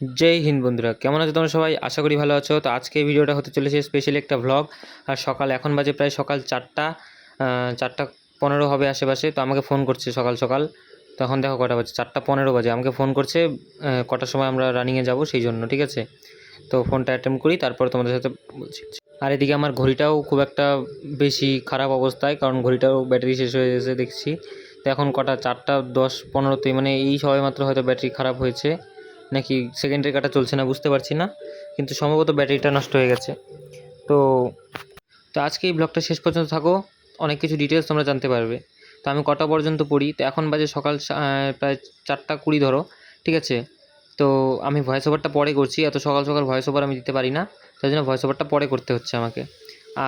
জয় হিন্দ বন্ধুরা, কেমন আছো তোমরা সবাই? আশা করি ভালো আছো। তো আজকে ভিডিওটা হতে চলেছে স্পেশালি একটা ভ্লগ আর সকাল, এখন বাজে প্রায় সকাল চারটা চারটা পনেরো হবে আশেপাশে। তো আমাকে ফোন করছে সকাল সকাল। তখন দেখো কটা বাজে, চারটা পনেরো বাজে। আমাকে ফোন করছে কটার সময় আমরা রানিংয়ে যাব সেই জন্য, ঠিক আছে? তো ফোনটা অ্যাটেম্প করি, তারপর তোমাদের সাথে বলছি। আর এদিকে আমার ঘড়িটাও খুব একটা বেশি খারাপ অবস্থায়, কারণ ঘড়িটাও ব্যাটারি শেষ হয়ে গেছে দেখছি। তো এখন কটা, চারটা দশ পনেরোতে মানে এই সবে মাত্র হয়তো ব্যাটারি খারাপ হয়েছে। নাকি সেকেন্ডের কাটা চলছে না বুঝতে পারছি না, কিন্তু সম্ভবত ব্যাটারিটা নষ্ট হয়ে গেছে। তো তো আজকে এই ব্লগটা শেষ পর্যন্ত থাকো, অনেক কিছু ডিটেলস তোমরা জানতে পারবে। তো আমি কটা পর্যন্ত পড়ি? তো এখন বাজে সকাল প্রায় চারটা কুড়ি ধরো, ঠিক আছে? তো আমি ভয়েস ওভারটা পরে করছি, এত সকাল সকাল ভয়েস ওভার আমি দিতে পারি না তাই জন্য ভয়েস ওভারটা পরে করতে হচ্ছে আমাকে।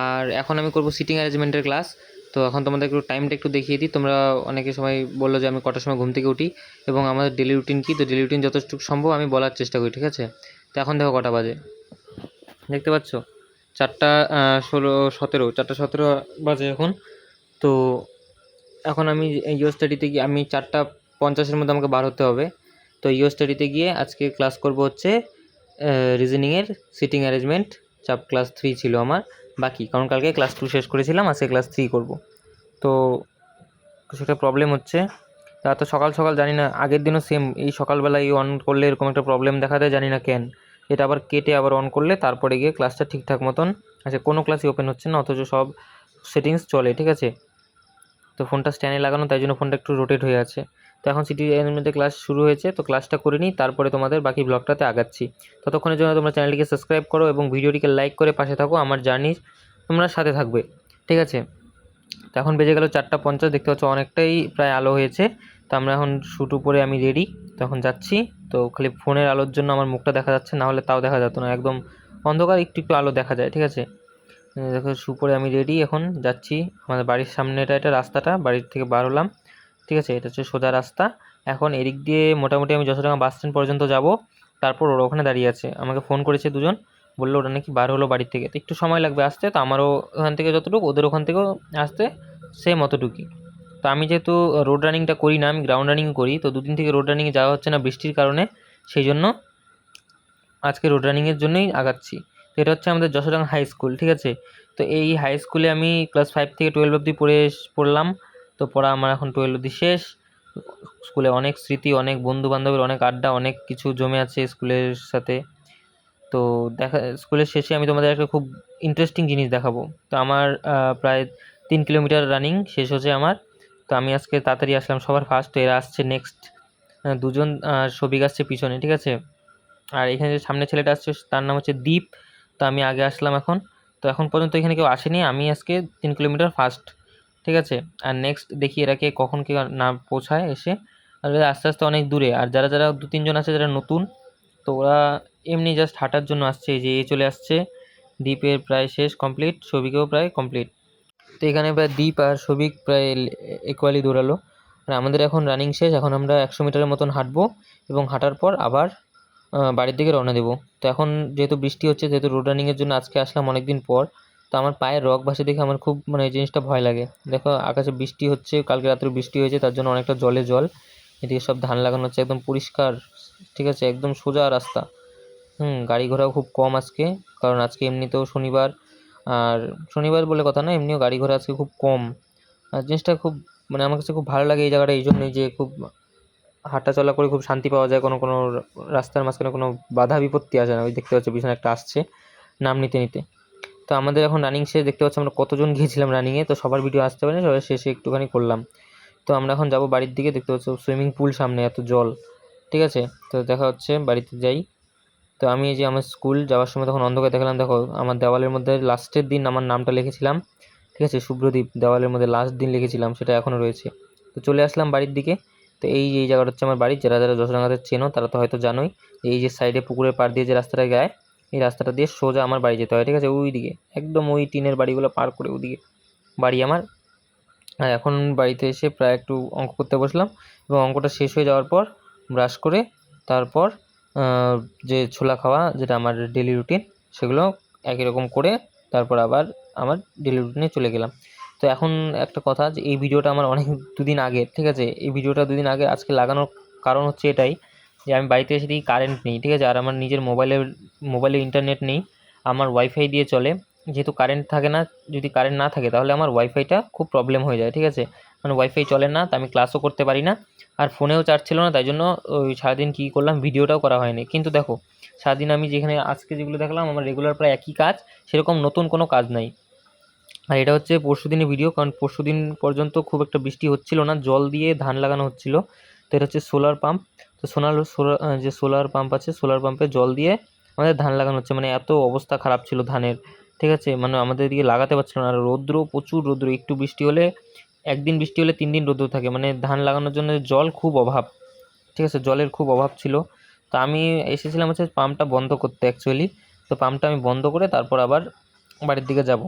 আর এখন আমি করব সিটিং অ্যারেঞ্জমেন্টের ক্লাস তো এখন তোমাদের একটু টাইমটা একটু দেখিয়ে দিই। তোমরা অনেকে সময় বলল যে আমি কটার সময় ঘুম থেকে উঠি এবং আমাদের ডেলি রুটিন কী? তো ডেলি রুটিন যতটুকু সম্ভব আমি বলার চেষ্টা করি, ঠিক আছে? তো এখন দেখো কটা বাজে। দেখতে পাচ্ছ? চারটা ষোলো, সতেরো। চারটা, সতেরো বাজে এখন। তো এখন আমি ইও স্টাডিতে গিয়ে আমি চারটা পঞ্চাশের মধ্যে আমাকে বার হতে হবে। তো ইও স্টাডিতে গিয়ে আজকে ক্লাস করব হচ্ছে রিজনিংয়ের সিটিং অ্যারেঞ্জমেন্ট চাপ ক্লাস থ্রি ছিল আমার। বাকি, কারণ কালকে ক্লাস টু শেষ করেছিলাম, আজকে ক্লাস থ্রি করব। তো সেটা প্রবলেম হচ্ছে। তা তো সকাল সকাল জানি না, আগের দিনও সেম এই সকালবেলায় অন করলে এরকম একটা প্রবলেম দেখা দেয় জানি না কেন। এটা আবার কেটে আবার অন করলে তারপরে গিয়ে ক্লাসটা ঠিকঠাক মতন আচ্ছা কোনো ক্লাসই ওপেন হচ্ছে না, অথচ সব সেটিংস চলে, ঠিক আছে? তো ফোনটা স্ট্যান্ডে লাগানো, তাই জন্য ফোনটা একটু রোটেট হয়ে আছে। তো এখন সিটি মধ্যে ক্লাস শুরু হয়েছে, তো ক্লাসটা করে নিই, তারপরে তোমাদের বাকি ব্লগটাতে আগাচ্ছি। ততক্ষণের জন্য তোমরা চ্যানেলটিকে সাবস্ক্রাইব করো এবং ভিডিওটিকে লাইক করে পাশে থাকো, আমার জার্নি তোমরা সাথে থাকবে, ঠিক আছে? তো এখন বেজে গেল চারটা পঞ্চাশ, দেখতে পাচ্ছ অনেকটাই প্রায় আলো হয়েছে। তো আমরা এখন শ্যুট উপরে আমি রেডি তখন যাচ্ছি। তো খালি ফোনের আলোর জন্য আমার মুখটা দেখা যাচ্ছে, না হলে তাও দেখা যেত না, একদম অন্ধকার, একটু একটু আলো দেখা যায়, ঠিক আছে? দেখো শু পরে আমি রেডি এখন যাচ্ছি। আমাদের বাড়ির সামনেটা, এটা রাস্তাটা, বাড়ির থেকে বার হলাম, ঠিক আছে? এটা হচ্ছে সোজা রাস্তা। এখন এদিক দিয়ে মোটামুটি আমি যশোরডাঙ্গা বাস স্ট্যান্ড পর্যন্ত যাব, তারপর ওরা ওখানে দাঁড়িয়ে আছে। আমাকে ফোন করেছে দুজন বলল ওরা নাকি বার হলো বাড়ির থেকে। তো একটু সময় লাগবে আসতে, তো আমারও ওখান থেকে যতটুকু, ওদের ওখান থেকেও আসতে সেম অতটুকুই তো আমি যেহেতু রোড রানিংটা করি না, আমি গ্রাউন্ড রানিং করি, তো দুদিন থেকে রোড রানিংয়ে যাওয়া হচ্ছে না বৃষ্টির কারণে, সেই জন্য আজকে রোড রানিংয়ের জন্যই আগাচ্ছি। তো এটা হচ্ছে আমাদের যশোরডাঙ্গা হাই স্কুল ঠিক আছে? তো এই হাই স্কুলে আমি ক্লাস ফাইভ থেকে টুয়েলভ অবধি পড়ে পড়লাম। তো পড়া আমার এখন টুয়েলভ অবধি শেষ। স্কুলে অনেক স্মৃতি, অনেক বন্ধু বান্ধবের অনেক আড্ডা, অনেক কিছু জমে আছে স্কুলের সাথে। তো দেখা, স্কুলের শেষে আমি তোমাদের একটা খুব ইন্টারেস্টিং জিনিস দেখাবো। তো আমার প্রায় তিন কিলোমিটার রানিং শেষ হচ্ছে আমার। তো আমি আজকে তাড়াতাড়ি আসলাম সবার ফার্স্ট এরা আসছে নেক্সট দুজন সবিক আসছে পিছনে, ঠিক আছে? আর এখানে যে সামনে ছেলেটা আসছে, তার নাম হচ্ছে দীপ। তো আমি আগে আসলাম এখন। তো এখন পর্যন্ত এখানে কেউ আসেনি, আমি আজকে তিন কিলোমিটার ফার্স্ট ঠিক আছে? আর নেক্সট দেখি এরাকে কখন কেউ না পৌঁছায় এসে। আর আস্তে আস্তে অনেক দূরে। আর যারা যারা দু তিনজন আছে যারা নতুন, তো ওরা এমনি জাস্ট হাঁটার জন্য আসছে, এই যে এ চলে আসছে। দ্বীপের প্রায় শেষ কমপ্লিট সবিকেও প্রায় কমপ্লিট তো এখানে প্রায় দ্বীপ আর সবিক প্রায় ইকুয়ালি দৌড়ালো। আর আমাদের এখন রানিং শেষ, এখন আমরা একশো মিটারের মতন হাঁটবো এবং হাঁটার পর আবার বাড়ির দিকে রওনা দেবো। তো এখন যেহেতু বৃষ্টি হচ্ছে, যেহেতু রোড রানিংয়ের জন্য আজকে আসলাম অনেক দিন পর, তো আমার পায়ের রক ভাসে দেখে আমার খুব মানে এই জিনিসটা ভয় লাগে। দেখো, আকাশে বৃষ্টি হচ্ছে, কালকে রাত্রে বৃষ্টি হয়েছে, তার জন্য অনেকটা জলে জল। এদিকে সব ধান লাগানো হচ্ছে, একদম পরিষ্কার, ঠিক আছে, একদম সোজা রাস্তা। হুম, গাড়ি ঘোড়াও খুব কম আজকে, কারণ আজকে এমনিতেও শনিবার, আর শনিবার বলে কথা না, এমনিও গাড়ি ঘোড়া আজকে খুব কম। আর জিনিসটা খুব মানে আমার কাছে খুব ভালো লাগে এই জায়গাটা, এই জন্যই যে খুব হাঁটা চলা করে খুব শান্তি পাওয়া যায়, কোনো কোনো রাস্তার মাঝখানে কোনো বাধা বিপত্তি আসে না। ওই দেখতে পাচ্ছি পিছনে একটা আসছে, নাম নিতে নিতে। তো আমাদের এখন রানিং শেষ দেখতে পাচ্ছি আমরা কতজন গিয়েছিলাম রানিংয়ে তো সবার ভিডিও আসতে পারে সবাই শেষে একটুখানি করলাম। তো আমরা এখন যাব বাড়ির দিকে, দেখতে পাচ্ছ সুইমিং পুল সামনে, এত জল, ঠিক আছে? তো দেখা হচ্ছে, বাড়িতে যাই। তো আমি এই যে আমার স্কুল যাওয়ার সময় তখন অন্ধকার দেখালাম, দেখো আমার দেওয়ালের মধ্যে লাস্টের দিন আমার নামটা লিখেছিলাম, ঠিক আছে? শুভ্রদীপ দেওয়ালের মধ্যে লাস্ট দিন লিখেছিলাম, সেটা এখনও রয়েছে। তো চলে আসলাম বাড়ির দিকে। তো এই এই জায়গাটা হচ্ছে আমার বাড়ি, যারা যারা যশোরডাঙ্গাতে চেনো তারা তো হয়তো জানোই এই যে সাইডে পুকুরের পাড় দিয়ে যে রাস্তাটা গায় এই রাস্তাটা দিয়ে সোজা আমার বাড়ি যেতে হয়, ঠিক আছে? ওই দিকে একদম ওই টিনের বাড়িগুলো পার করে ওদিকে বাড়ি আমার। আর এখন বাড়িতে এসে প্রায় একটু অঙ্ক করতে বসলাম এবং অঙ্কটা শেষ হয়ে যাওয়ার পর ব্রাশ করে তারপর যে ছোলা খাওয়া, যেটা আমার ডেলি রুটিন সেগুলো একই রকম করে তারপর আবার আমার ডেলি রুটিনে চলে গেলাম। তো এখন একটা কথা যে, এই ভিডিওটা আমার অনেক দুদিন আগে, ঠিক আছে? এই ভিডিওটা দুদিন আগে আজকে লাগানোর কারণ হচ্ছে এটাই যে, আমি বাড়িতে এসে দেখি কারেন্ট নেই, ঠিক আছে? আর আমার নিজের মোবাইলের মোবাইলে ইন্টারনেট নেই, আমার ওয়াইফাই দিয়ে চলে। যেহেতু কারেন্ট থাকে না, যদি কারেন্ট না থাকে, তাহলে আমার ওয়াইফাইটা খুব প্রবলেম হয়ে যায়, ঠিক আছে? মানে ওয়াইফাই চলে না, তা আমি ক্লাসও করতে পারি না। আর ফোনেও চার্জ ছিল না, তাই জন্য ওই সারাদিন কী করলাম ভিডিওটাও করা হয়নি। কিন্তু দেখো, সারাদিন আমি যেখানে, আজকে যেগুলো দেখলাম, আমার রেগুলার প্রায় একই কাজ, সেরকম নতুন কোনো কাজ নাই। আর এটা হচ্ছে পরশু দিনের ভিডিও কারণ পরশু দিন পর্যন্ত খুব একটা বৃষ্টি হচ্ছিল না, জল দিয়ে ধান লাগানো হচ্ছিল। তো এটা হচ্ছে সোলার পাম্প তো সোনার যে সোলার পাম্প আছে সোলার পাম্পে জল দিয়ে আমাদের ধান লাগানো হচ্ছে। মানে এত অবস্থা খারাপ ছিল ধানের, ঠিক আছে? মানে আমাদের এদিকে লাগাতে পারছিল না, আর রৌদ্র, প্রচুর রৌদ্র, একটু বৃষ্টি হলে একদিন বৃষ্টি হলে তিন দিন রৌদ্র থাকে। মানে ধান লাগানোর জন্য জল খুব অভাব। ঠিক আছে, জলের খুব অভাব ছিল। তো আমি এসেছিলাম হচ্ছে পাম্পটা বন্ধ করতে অ্যাকচুয়ালি তো পাম্পটা আমি বন্ধ করে তারপর আবার বাড়ির দিকে যাব।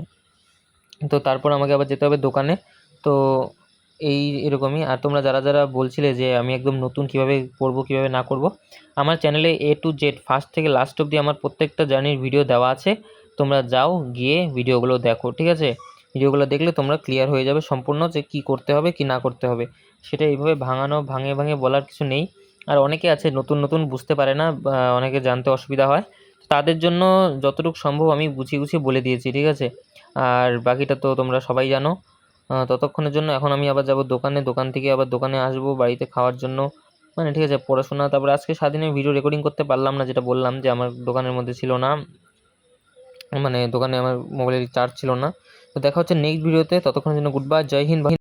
তো তারপর আমাকে আবার যেতে হবে দোকানে। তো এই এরকমই। আর তোমরা যারা যারা বলছিলে যে আমি একদম নতুন কীভাবে করব, কীভাবে না করব, আমার চ্যানেলে এ টু জেড ফার্স্ট থেকে লাস্ট অবধি আমার প্রত্যেকটা জার্নির ভিডিও দেওয়া আছে। তোমরা যাও গিয়ে ভিডিওগুলো দেখো, ঠিক আছে? ভিডিওগুলো দেখলে তোমরা ক্লিয়ার হয়ে যাবে সম্পূর্ণ যে কী করতে হবে, কি না করতে হবে। সেটা এইভাবে ভাঙানো, ভাঙে ভাঙে বলার কিছু নেই। আর অনেকে আছে নতুন নতুন বুঝতে পারে না অনেকে জানতে অসুবিধা হয়। তাদের জন্য যতটুকু সম্ভব আমি গুছিয়ে গুছিয়ে বলে দিয়েছি, ঠিক আছে? আর বাকিটা তো তোমরা সবাই জানো। ততক্ষণের জন্য এখন আমি আবার যাব দোকানে, দোকান থেকে আবার দোকানে আসব বাড়িতে খাওয়ার জন্য। মানে ঠিক আছে, পড়াশোনা, তারপরে আজকে সারাদিনে ভিডিও রেকর্ডিং করতে পারলাম না, যেটা বললাম যে আমার দোকানের মধ্যে ছিল না। মানে দোকানে আমার মোবাইলের চার্জ ছিল না। তো দেখা হচ্ছে নেক্সট ভিডিওতে ততক্ষণের জন্য গুড বাই জয় হিন্দ